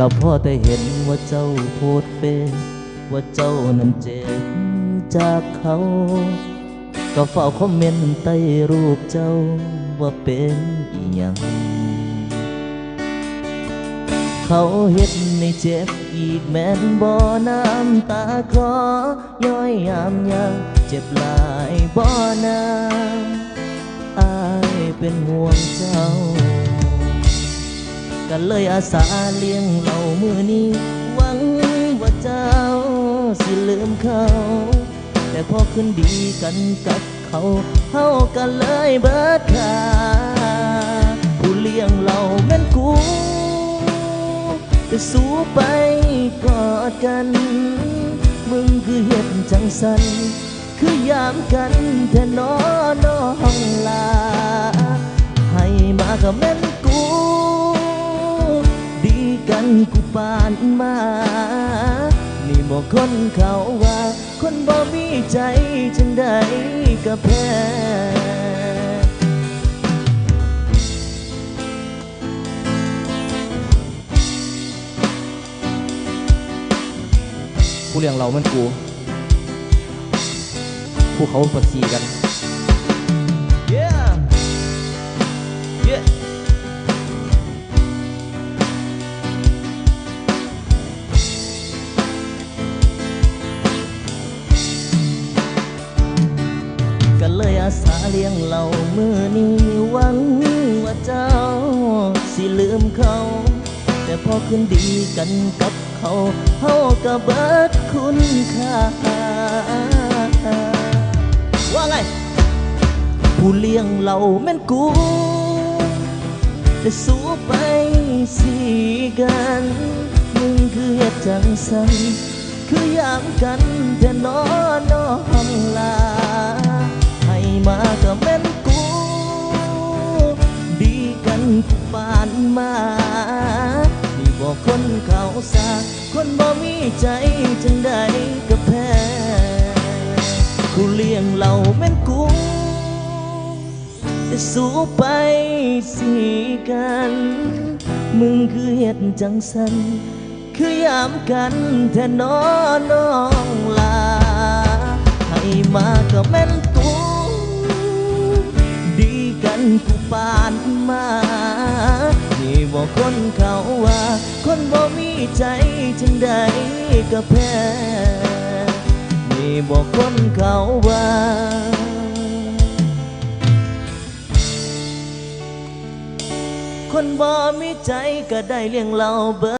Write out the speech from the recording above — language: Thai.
เราพ่อแต่เห็นว่าเจ้าโพดเฟว่าเจ้านั้นเจ็บจากเขา ก็เฝ้าคอมเมนต์ใต้รูปเจ้าว่าเป็นอีหยังเขาเฮ็ดในเจ็บอีกแม่นบ่น้ำตาคลอย้อยยามยังเจ็บหลายบ่อนาอายเป็นห่วงเจ้า ก็เลยอาสาเลี้ยงเหล่ามือนี้ หวังว่าเจ้าสิลืมเขา แต่พอขึ้นดีกันกับเขาเฮาก็เลยเบิดค่าผู้เลี้ยงเราแม่นกูจะสู้ไปกอดกัน มึงคือเห็ดจังสัน คือยามกันแท่นอน้องลา ให้มากับแม่น กูปานมา นี่บอกคนเขาว่า คนบ่มีใจจังใดก็แพ้ผู้เลี้ยงเรามันกู ผู้เขาปวดสีกัน เลี้ยงเรามือนี้หวังว่าเจ้า สิลืมเขา แต่พอคืนดีกันกับเขาเฮาก็เบิดคุณค่า ว่าไง ผู้เลี้ยงเราแม่นกู แต่สู้ไปสีกันมึงคือเหตุจังสัน คือยามกันแต่นอนน้องลา มาก็แม่นกู ดีกันกูปานมานี่บอกคนเขาสาคนบ่มีใจจังใดก็แพ้กูเลี้ยงเราแม่นกูแต่สู้ไปสีกัน มึงคือเหตุจังสัน คือยามกันแท่นอน้องลา ให้มาก็แม่น ผู้ปานมานี่บอกคนเขาว่า คนบ่มีใจจังใดก็แพ้นี่บอกคนเขาว่าคนบ่มีใจก็ได้เลี้ยงเราเบิด